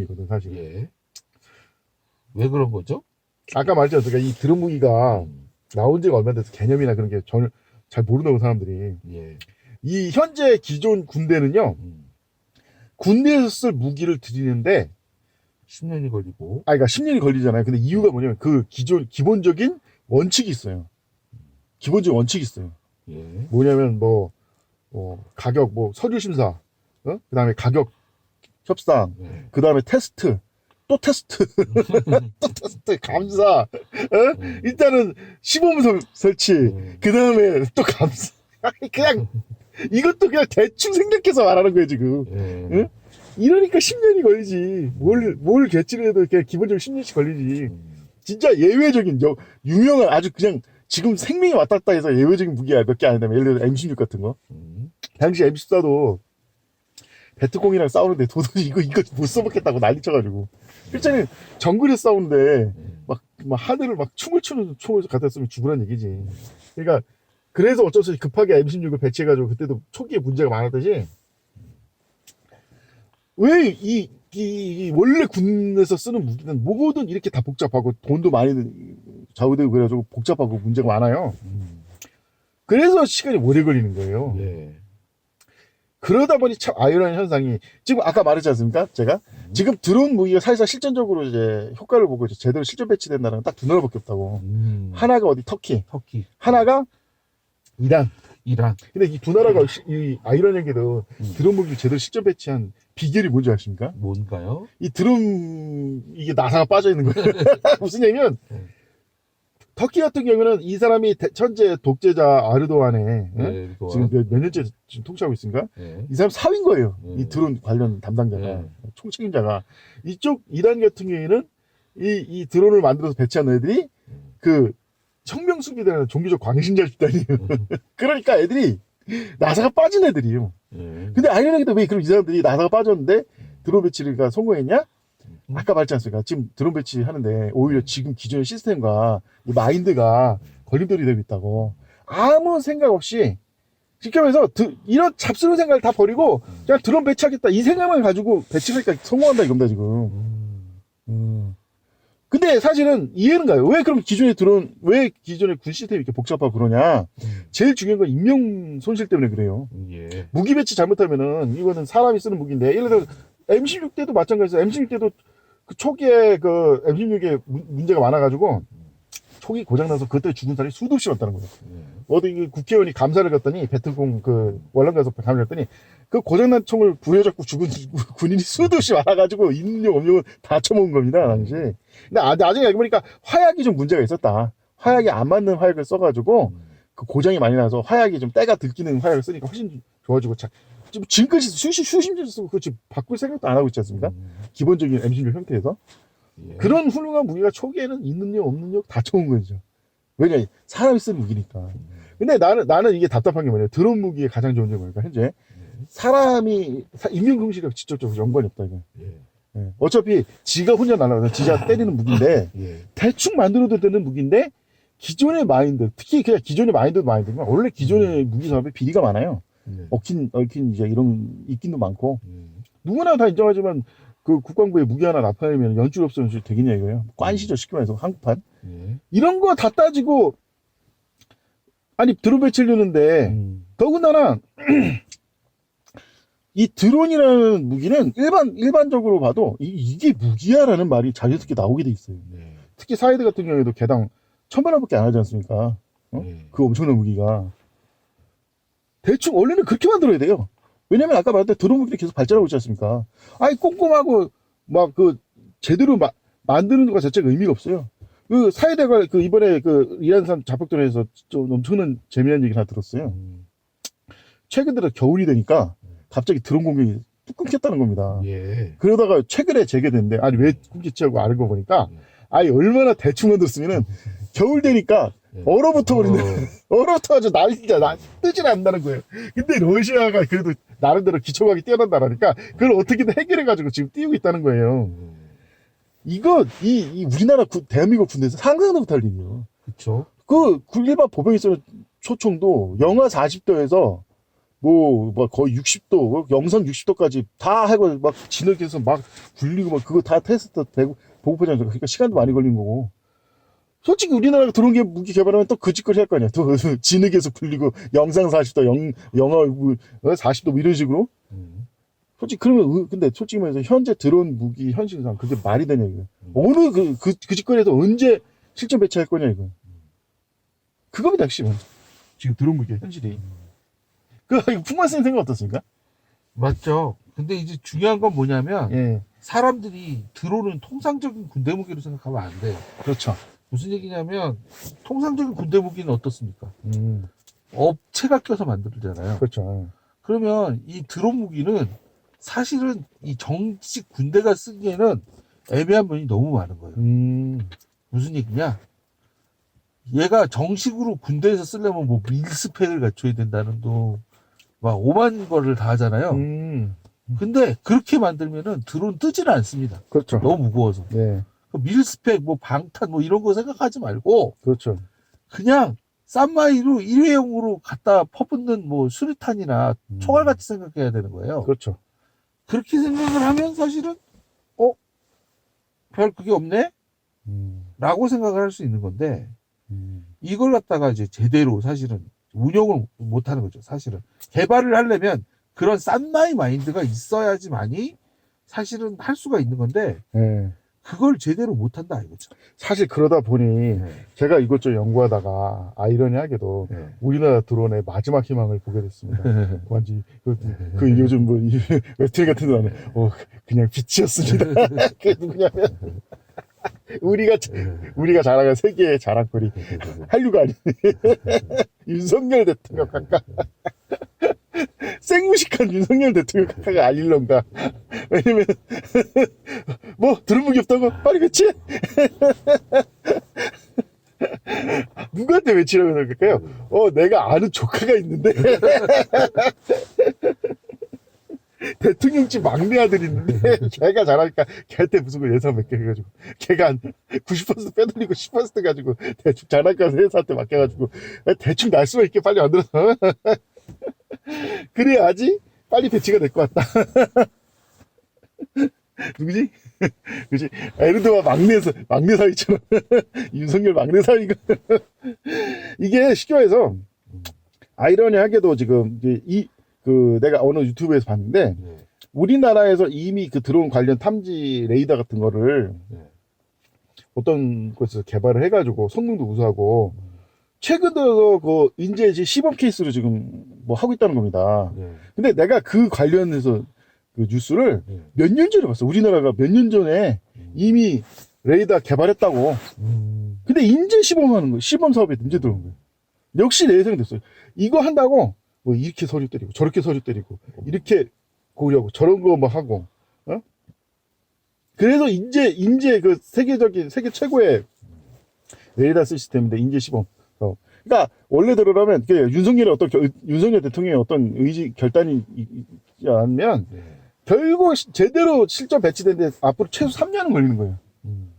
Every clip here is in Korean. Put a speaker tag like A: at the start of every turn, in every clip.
A: 이거든 사실.
B: 예. 왜 그런 거죠?
A: 아까 말했잖아. 그러니까 이 드론 무기가
B: 음,
A: 나온 지가 얼마 돼서 개념이나 그런 게 전혀 잘 모르는 사람들이
B: 예.
A: 이 현재 기존 군대는요
B: 음,
A: 군대에서 쓸 무기를 들이는데
B: 10년이 걸리고.
A: 아 그러니까 10년이 걸리잖아요. 근데 이유가 뭐냐면 그 기존 기본적인 원칙이 있어요. 기본적인 원칙이 있어요.
B: 예.
A: 뭐냐면 뭐, 뭐 가격 뭐 서류 심사, 어? 그다음에 가격 협상,
B: 네.
A: 그 다음에 테스트, 또 테스트, 또 테스트 감사. 어?
B: 음,
A: 일단은 시범 설- 설치,
B: 음,
A: 그다음에 또 감사. 그냥 이것도 그냥 대충 생각해서 말하는 거예요 지금.
B: 예.
A: 응? 이러니까 10년이 걸리지. 뭘, 뭘 개치를 해도 그냥 기본적으로 10년씩 걸리지.
B: 음,
A: 진짜 예외적인, 여- 유명한 아주 그냥 지금 생명이 왔다 갔다 해서 예외적인 무기가 몇개 아니다면 예를 들어 M16 같은 거.
B: 음,
A: 당시 M14도 베트콩이랑 싸우는데 도저히 이거, 이거 못 써먹겠다고 난리 쳐가지고. 실제는 정글에 싸우는데
B: 음,
A: 막, 막 하늘을 막 춤을 추는 총을 갖다 쓰면 죽으란 얘기지. 그러니까 그래서 어쩔 수 없이 급하게 M16을 배치해가지고 그때도 초기에 문제가 많았듯이 왜 이, 이, 이 원래 군에서 쓰는 무기는 뭐든 이렇게 다 복잡하고 돈도 많이 좌우되고 그래가지고 복잡하고 문제가 많아요.
B: 음,
A: 그래서 시간이 오래 걸리는 거예요.
B: 예.
A: 그러다 보니 참 아이러니한 현상이 지금 아까 말했지 않습니까? 제가 지금 드론 무기가 사실상 실전적으로 이제 효과를 보고 이제 제대로 실전 배치된 나라는 딱 두 나라밖에 없다고.
B: 음,
A: 하나가 어디 터키,
B: 터키,
A: 하나가 이란.
B: 이란.
A: 근데 이 두 나라가 시- 이 아이러니하게도
B: 음.
A: 드론 무기를 제대로 실전 배치한 비결이 뭔지 아십니까?
B: 뭔가요?
A: 이 드론 이게 나사가 빠져 있는 거예요. 무슨 얘기냐면
B: 음.
A: 터키 같은 경우는 이 사람이 대- 천재 독재자 아르도안의 예?
B: 예, 이거.
A: 지금 몇, 몇 년째 지금 통치하고 있습니까?
B: 예.
A: 이 사람 사위인 거예요.
B: 음.
A: 이 드론 관련 담당자가
B: 네.
A: 총책임자가 이쪽 이란 같은 경우에는 이, 이 드론을 만들어서 배치한 애들이
B: 음.
A: 그 혁명수비대라는 종교적 광신자 집단이에요. 그러니까 애들이 나사가 빠진 애들이에요.
B: 예.
A: 근데 아이러니하게도 왜 그럼 이 사람들이 나사가 빠졌는데 드론 배치가 성공했냐?
B: 음.
A: 아까 말했지 않습니까? 지금 드론 배치 하는데 오히려 지금 기존의 시스템과 이 마인드가 걸림돌이 되고 있다고 아무 생각 없이 드- 이런 잡스러운 생각을 다 버리고 그냥 드론 배치하겠다 이 생각만 가지고 배치하니까 성공한다 이겁니다 지금.
B: 음,
A: 음. 근데 사실은 이해는 가요. 왜 그럼 기존의 드론 왜 기존의 군 시스템이 이렇게 복잡하고 그러냐?
B: 음,
A: 제일 중요한 건 인명 손실 때문에 그래요.
B: 예.
A: 무기 배치 잘못하면은 이거는 사람이 쓰는 무기인데 예를 들어 M16 때도 마찬가지예요. M16 때도 그 초기에 그 M16에 문제가 많아가지고 초기 고장나서 그때 죽은 사람이 수도 없이 많다는 거예요.
B: 예.
A: 어디 이 국회의원이 감사를 갔더니 배틀공 그 월남 가서 감사를 갔더니 그 고장난 총을 부여잡고 죽은 군인이 수도 없이 많아가지고 인력 업력은 다 처먹은 겁니다 당시. 근데 아- 나중에 알고 보니까 화약이 좀 문제가 있었다. 화약이 안 맞는 화약을 써가지고
B: 음,
A: 그 고장이 많이 나서 화약이 좀 때가 들키는 화약을 쓰니까 훨씬 좋아지고 자, 지금 지금까지 수십 수십 년 쓰고 그거 지금 바꿀 생각도 안 하고 있지 않습니까?
B: 음,
A: 기본적인 M16 형태에서
B: 예.
A: 그런 훌륭한 무기가 초기에는 있는 력 없는 력다 처음 거죠. 왜냐 사람이 쓴 무기니까. 근데 나는 나는 이게 답답한 게 뭐냐 드론 무기의 가장 좋은 점이 뭐니까 현재 사람이 사- 인명 금시력 직접적으로 연관이 없다 이거.
B: 예.
A: 예. 어차피 지가 혼자 날아가서 지가 때리는 무기인데
B: 예.
A: 대충 만들어도 되는 무기인데 기존의 마인드 특히 그냥 기존의 마인드 마인드가 원래 기존의 무기 사업에 비리가 많아요.
B: 예.
A: 얽힌 얽힌 이제 이런 있긴도 많고
B: 음,
A: 누구나 다 인정하지만 그 국방부에 무기 하나 납품하면 연출 연출 되겠냐 이거예요. 관시죠 쉽게 말해서 한국판
B: 예.
A: 이런 거 다 따지고 아니 드론 배치려는데
B: 음,
A: 더군다나 이 드론이라는 무기는 일반 일반적으로 봐도 이, 게 무기야라는 말이 자연스럽게 나오게 돼 있어요.
B: 네.
A: 특히 사이드 같은 경우에도 개당 천만 원밖에 안 하지 않습니까? 어?
B: 예.
A: 그 엄청난 무기가 대충 원래는 그렇게 만들어야 돼요. 왜냐면 아까 말했던 드론 무기를 계속 발전하고 있지 않습니까? 아니 꼼꼼하고 막 그 제대로 마- 만드는 것 자체가 의미가 없어요. 그 사이드가 그 이번에 그 이란산 자폭전에서 좀 엄청난 재미난 얘기를 하나 들었어요.
B: 음,
A: 최근 들어 겨울이 되니까 갑자기 드론 공격이 뚝 끊겼다는 겁니다.
B: 예.
A: 그러다가 최근에 재개됐는데 아니 왜 끊겼지 하고 알고 보니까
B: 예.
A: 아니 얼마나 대충 만들었으면은 겨울 되니까
B: 예.
A: 얼어붙어 버린다.
B: 어,
A: 얼어붙어가지고 난리가 나 뜨질 않는다는 거예요. 근데 러시아가 그래도 나름대로 기초과학이 뛰어난 나라니까 그걸 어떻게든 해결해 가지고 지금 띄우고 있다는 거예요.
B: 음,
A: 이거 이, 이 우리나라 군- 대한민국 군대에서 상상도 못할 일이에요.
B: 그쵸.
A: 그, 그 일반 보병이 쓰는 초총도 영하 40도에서 뭐, 뭐 거의 60도, 영상 60도까지 다 하고 막 진흙에서 막 굴리고 막 그거 다 테스트 되고 보고표잖아요. 그러니까 시간도 많이 걸린 거고. 솔직히 우리나라가 들어온 게 무기 개발하면 또 그 짓거리 할 거 아니야. 또 진흙에서 굴리고 영상 40도, 영, 영하 뭐 40도 뭐 이런 식으로.
B: 음.
A: 솔직히 그러면 의- 근데 솔직히 말해서 현재 들어온 무기 현실상 그게 말이 되냐 이거. 어느 그, 그, 그 짓거리에서 언제 실전 배치할 거냐 이거. 그겁니다 핵심은. 지금 들어온 무기 현실이. 그 이거 풍만쌤 생각 어떻습니까?
B: 맞죠. 근데 이제 중요한 건 뭐냐면
A: 예,
B: 사람들이 드론은 통상적인 군대 무기로 생각하면 안 돼요.
A: 그렇죠.
B: 무슨 얘기냐면 통상적인 군대 무기는 어떻습니까?
A: 음,
B: 업체가 껴서 만들잖아요.
A: 그렇죠.
B: 그러면 이 드론 무기는 사실은 이 정식 군대가 쓰기에는 애매한 면이 너무 많은 거예요.
A: 음,
B: 무슨 얘기냐? 얘가 정식으로 군대에서 쓰려면 뭐 밀스펙을 갖춰야 된다는 둥, 막 오만 거를 다 하잖아요.
A: 음,
B: 근데 그렇게 만들면은 드론 뜨지는 않습니다.
A: 그렇죠.
B: 너무 무거워서.
A: 예,
B: 그 밀스펙, 뭐 방탄, 뭐 이런 거 생각하지 말고
A: 그렇죠.
B: 그냥 싼마이로 일회용으로 갖다 퍼붓는 뭐 수류탄이나
A: 음.
B: 총알같이 생각해야 되는 거예요.
A: 그렇죠.
B: 그렇게 생각을 하면 사실은 어? 별 그게 없네?
A: 음,
B: 라고 생각을 할 수 있는 건데
A: 음,
B: 이걸 갖다가 이제 제대로 사실은 운영을 못 하는 거죠. 사실은 개발을 하려면 그런 싼마이 마인드가 있어야지만이 사실은 할 수가 있는 건데
A: 예.
B: 그걸 제대로 못 한다 이거죠.
A: 사실 그러다 보니
B: 네.
A: 제가 이것저것 연구하다가 아이러니하게도
B: 네.
A: 우리나라 드론의 마지막 희망을 보게 됐습니다. 완전 그, 그 요즘 뭐이 웹툰 같은 데 나오는 어 그냥 빛이었습니다. 그게 누구냐면 우리가 자- 우리가 자랑한 세계의 자랑거리 한류가 아닌 윤석열 대통령 각각 생무식한 윤석열 대통령 각각 알릴런가 왜냐면 뭐 들은 무기 없다고 빨리 배치 누구한테 외치라고 생각할까요? 어, 내가 아는 조카가 있는데. 대통령집 막내 아들 있는데, 걔가 잘하니까 걔한테 무슨 거 예산 몇 개 해가지고, 걔가 한 90% 빼돌리고 10% 가지고, 대충 장난감 회사한테 맡겨가지고, 대충 날 수가 있게 빨리 만들어서. 그래야지 빨리 배치가 될 것 같다. 누구지? 그지? 에르도와 막내, 사- 막내 사위처럼. 윤석열 막내 사위가. 이게 쉽게 말해서, 아이러니하게도 지금, 이제 이, 그, 내가 어느 유튜브에서 봤는데,
B: 네.
A: 우리나라에서 이미 그 드론 관련 탐지 레이더 같은 거를
B: 네.
A: 어떤 곳에서 개발을 해가지고 성능도 우수하고, 최근 들어서 그 인제 시범 케이스로 지금 뭐 하고 있다는 겁니다.
B: 네.
A: 근데 내가 그 관련해서 그 뉴스를
B: 네.
A: 몇년 전에 봤어. 우리나라가 몇 년 전에 이미 레이더 개발했다고.
B: 음.
A: 근데 인제 시범하는 거예요. 시범 사업에 인제 들어온 거예요. 역시 내 예상이 됐어요. 이거 한다고 뭐 이렇게 서류 때리고 저렇게 서류 때리고 이렇게 고려하고 저런 거 뭐 하고 어? 그래서 인제 인제 그 세계적인 세계 최고의 레이더 시스템인데 인제 시범. 어. 그러니까 원래대로라면 그 윤석열의 어떤 결- 윤석열 대통령의 어떤 의지 결단이 이- 있지 않으면
B: 네.
A: 결국 시- 제대로 실전 배치되는데 앞으로 최소 3년은 걸리는 거예요.
B: 음.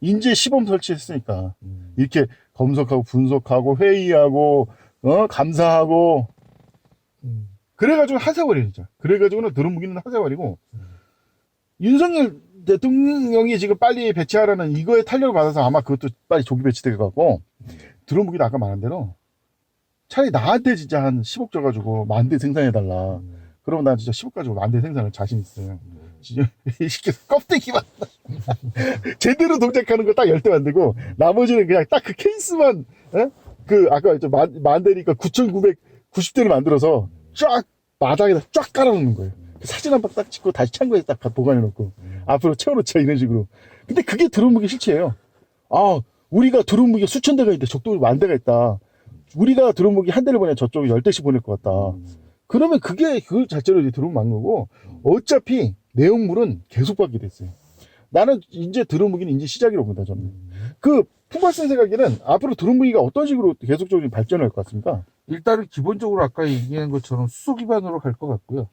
A: 인제 시범 설치했으니까
B: 음.
A: 이렇게 검색하고 분석하고 회의하고 어 감사하고
B: 음.
A: 그래가지고 하세월이죠. 그래가지고는 드론 무기는 하세월이고 윤석열 대통령이 지금 빨리 배치하라는 이거에 탄력을 받아서 아마 그것도 빨리 조기 배치될 것 같고 드론 무기도 아까 말한 대로 차라리 나한테 진짜 한 10억 줘가지고 만 대 생산해달라.
B: 음.
A: 그러면 난 진짜 10억 가지고 만대 생산할 자신 있어요. 진짜 이 새끼 껍데기만 제대로 동작하는 거 딱 열 대 만들고 나머지는 그냥 딱 그 케이스만 에? 그 아까 저 만, 만 대니까 9,990대를 만들어서 쫙 마당에다 쫙 깔아놓는 거예요. 그 사진 한방딱 찍고 다시 창고에 딱 보관해 놓고 앞으로 채워놓자 이런 식으로. 근데 그게 드론 무기 실체예요. 아 우리가 드론 무기 수천 대가 있는데 적도 만 대가 있다. 우리가 드론 무기 한 대를 보내 저쪽에 열 대씩 보낼 것 같다. 그러면 그게 그 자체로 이제 드론 막 거고 어차피 내용물은 계속 받게 됐어요. 나는 이제 드론 무기는 이제 시작이라고 본다 저는. 그 풍발생 생각에는 앞으로 드론 무기가 어떤 식으로 계속적으로 발전할 것 같습니까?
B: 일단은 기본적으로 아까 얘기한 것처럼 수소 기반으로 갈 것 같고요.